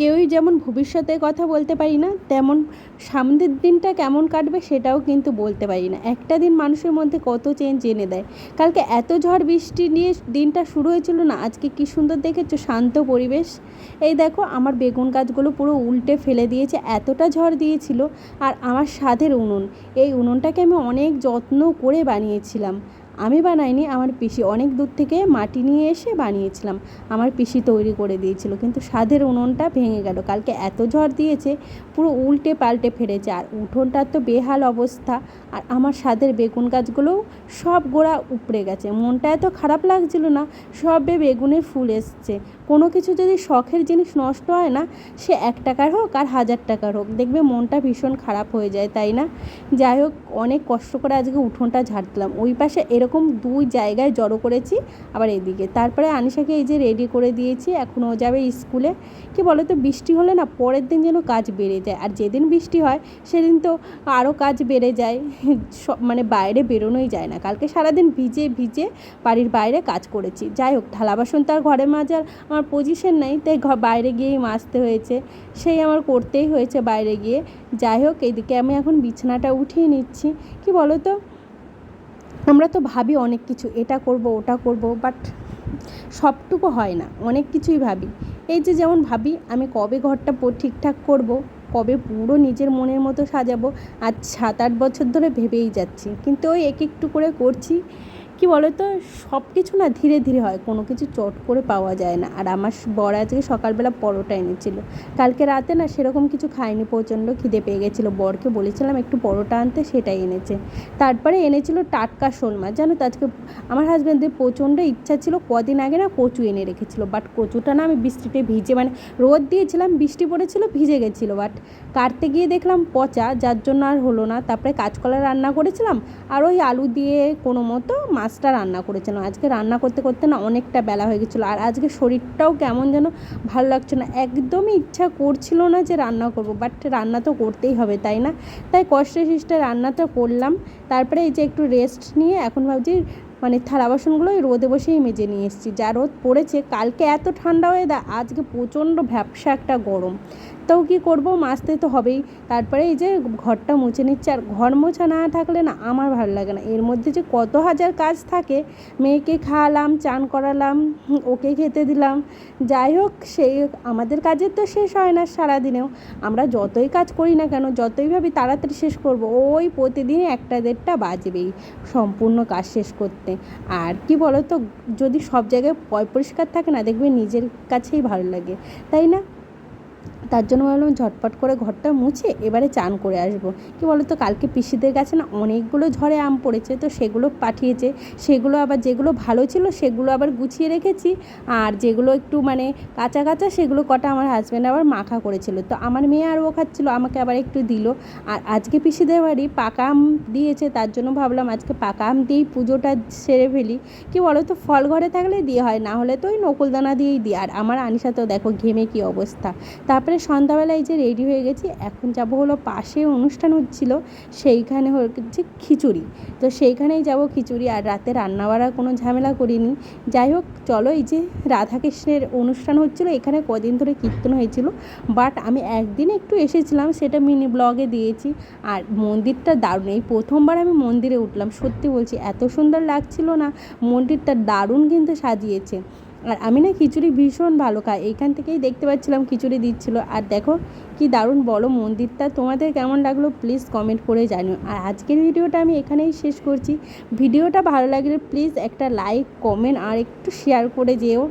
কেউই যেমন ভবিষ্যতের কথা বলতে পারি না, তেমন সামনের দিনটা কেমন কাটবে সেটাও কিন্তু বলতে পারি না। একটা দিন মানুষের মধ্যে কত চেঞ্জ এনে দেয়। কালকে এত ঝড় বৃষ্টি নিয়ে দিনটা শুরু হয়েছিল না, আজকে কি সুন্দর দেখেছ? শান্ত পরিবেশ। এই দেখো, আমার বেগুন গাছগুলো পুরো উল্টে ফেলে দিয়েছে, এতটা ঝড় দিয়েছিল, আর আমার স্বাদের উনুন। এই উনুনটাকে আমি অনেক যত্ন করে বানিয়েছিলাম। আমি বানাইনি, আমার পিসি অনেক দূর থেকে মাটি নিয়ে এসে বানিয়েছিলাম। আমার পিসি তৈরি করে দিয়েছিল, কিন্তু স্বাদের উনুনটা ভেঙে গেল। কালকে এত ঝড় দিয়েছে, পুরো উল্টে পাল্টে ফেলেছে। আর উঠোনটার তো বেহাল অবস্থা, আর আমার স্বাদের বেগুন গাছগুলোও সব গোড়া উপড়ে গেছে। মনটা এত খারাপ লাগছিল না, সবে বেগুনে ফুল এসছে। কোনো কিছু যদি শখের জিনিস নষ্ট হয় না, সে এক টাকার হোক আর হাজার টাকার হোক। দেখবে মনটা ভীষণ খারাপ হয়ে যায়, তাই না? যাই হোক, অনেক কষ্ট করে আজকে উঠোনটা ঝাড়তলাম ওই পাশে দুই জায়গায় জড়ো করেছি আবার এদিকে। তারপরে আনিশাকে এই যে রেডি করে দিয়েছি, এখন ও যাবে স্কুলে। কি বলো তো বৃষ্টি হলে না পরের দিন যেন কাজ বেড়ে যায়। আর যেদিন বৃষ্টি হয়, সেদিন তো আরও কাজ বেড়ে যায়। সব মানে বাইরে বেরোনোই যায় না। কালকে সারাদিন ভিজে ভিজে বাড়ির বাইরে কাজ করেছি। যাই হোক, থালা বাসন তো আর ঘরে মাজার আমার পজিশন নেই, তাই বাইরে গিয়েই মাজতে হয়েছে। সেই আমার করতেই হয়েছে বাইরে গিয়ে। যাই হোক, এদিকে আমি এখন বিছানাটা উঠিয়ে নিচ্ছি। কি বলো তো আমরা তো ভাবি অনেক কিছু, এটা করব, ওটা করব বাট সবটুকু হয় না, অনেক কিছুই ভাবি। এই যে যেমন ভাবি, আমি কবে ঘরটা ঠিকঠাক করব, কবে পুরো নিজের মনের মতো সাজাবো, আজ সাত আট বছর ধরে ভেবেই যাচ্ছি। কিন্তু ওই এক একটু করে করছি কি তো সব কিছু না ধীরে ধীরে হয়। কোনো কিছু চট করে পাওয়া যায় না। আর আমার বর আজকে সকালবেলা পরোটা এনেছিল। কালকে রাতে না সেরকম কিছু খাইনি প্রচণ্ড খিদে পেয়ে গেছিল। বরকে বলেছিলাম একটু পরোটা আনতে, সেটাই এনেছে। তারপরে এনেছিল টাটকা শোল মাছ জানো তো, আজকে আমার হাজব্যান্ডের প্রচণ্ড ইচ্ছা ছিল কদিন আগে না কচু এনে রেখেছিলো। বাট কচুটা না আমি বৃষ্টিতে ভিজে মানে রোদ দিয়েছিলাম, বৃষ্টি পড়েছিল, ভিজে গেছিল। বাট কাটতে গিয়ে দেখলাম পচা, যার জন্য আর হলো না। তারপরে কাঁচকলা রান্না করেছিলাম। আর ওই আলু দিয়ে কোনো মতো মাছটা রান্না করেছিলাম। আজকে রান্না করতে করতে না অনেকটা বেলা হয়ে গেছিল। আর আজকে শরীরটাও কেমন যেন ভালো লাগছে না। একদমই ইচ্ছা করছিল না যে রান্না করব বাট রান্না তো করতেই হবে, তাই না? তাই কষ্টে শিষ্টে রান্নাটা করলাম। তারপরে এই যে একটু রেস্ট নিয়ে এখন ভাবছি মানে থালা ওই রোদে বসেই মেজে নিয়ে এসেছি। যা রোদ পড়েছে, কালকে এত ঠান্ডা হয়ে দা আজকে প্রচণ্ড ভ্যাবসা একটা গরম। তাও কী করব? মাজতে তো হবেই। তারপরে এই যে ঘরটা মুছে নিচ্ছে। আর ঘর মোছা না থাকলে না আমার ভালো লাগে না। এর মধ্যে যে কত হাজার কাজ থাকে, মেয়েকে খাওয়ালাম, চান করালাম, ওকে খেতে দিলাম। যাই হোক সেই আমাদের কাজের তো শেষ হয় না সারাদিনেও। আমরা যতই কাজ করি না কেন, যতই ভাবি তাড়াতাড়ি শেষ করব, ওই প্রতিদিন একটা দেড়টা বাজবেই। সম্পূর্ণ কাজ শেষ করতে। আর কি বলো তো যদি সব জায়গায় পরিষ্কার থাকে না, দেখবে নিজের কাছেই ভালো লাগে। তাই না? তার জন্য ভাবলাম ঝটপট করে ঘরটা মুছে এবারে চান করে আসব। কী বলো তো কালকে পিসিদের কাছে না অনেকগুলো ঝড়ে আম পড়েছে, তো সেগুলো পাঠিয়েছে। সেগুলো আবার যেগুলো ভালো ছিল সেগুলো আবার গুছিয়ে রেখেছি। আর যেগুলো একটু মানে কাঁচা কাঁচা সেগুলো কটা আমার হাজব্যান্ড আবার মাখা করেছিল। তো আমার মেয়ে আর ও খাচ্ছিলো, আমাকে আবার একটু দিল। আর আজকে পিসিদের বাড়ি পাকা আম দিয়েছে, তার জন্য ভাবলাম আজকে পাকা আম দিয়েই পুজোটা সেরে ফেলি। কি বলো তো ফল ঘরে থাকলে দিয়ে হয়, না হলে তো ওই নকুলদানা দিয়েই দিই। আর আমার আনিসা তো দেখো ঘেমে কী অবস্থা। তারপরে সন্ধ্যাবেলায় যে রেডি হয়ে গেছি, এখন যাব হলো পাশে অনুষ্ঠান হচ্ছিল, সেইখানে হচ্ছে খিচুড়ি। তো সেইখানেই যাব খিচুড়ি, আর রাতে রান্না বাড়ার কোনো ঝামেলা করিনি। যাই হোক, চলো এই যে রাধাকৃষ্ণের অনুষ্ঠান হচ্ছিল, এখানে কদিন ধরে কীর্তন হয়েছিল বাট আমি একদিন একটু এসেছিলাম, সেটা মিনি ব্লগে দিয়েছি, আর মন্দিরটা দারুণ। এই প্রথমবার আমি মন্দিরে উঠলাম, সত্যি বলছি, এত সুন্দর লাগছিল না, মন্দিরটা দারুণ কিন্তু সাজিয়েছে। আর আমি না খিচুড়ি ভীষণ ভালো খাই। এইখান থেকেই দেখতে পাচ্ছিলাম খিচুড়ি দিচ্ছিল। আর দেখো কি দারুণ বড় মন্দিরটা। তোমাদের কেমন লাগল প্লিজ কমেন্ট করে জানিও। আর আজকের ভিডিওটা আমি এখানেই শেষ করছি। ভিডিওটা ভালো লাগলে প্লিজ একটা লাইক কমেন্ট আর একটু শেয়ার করে যেও।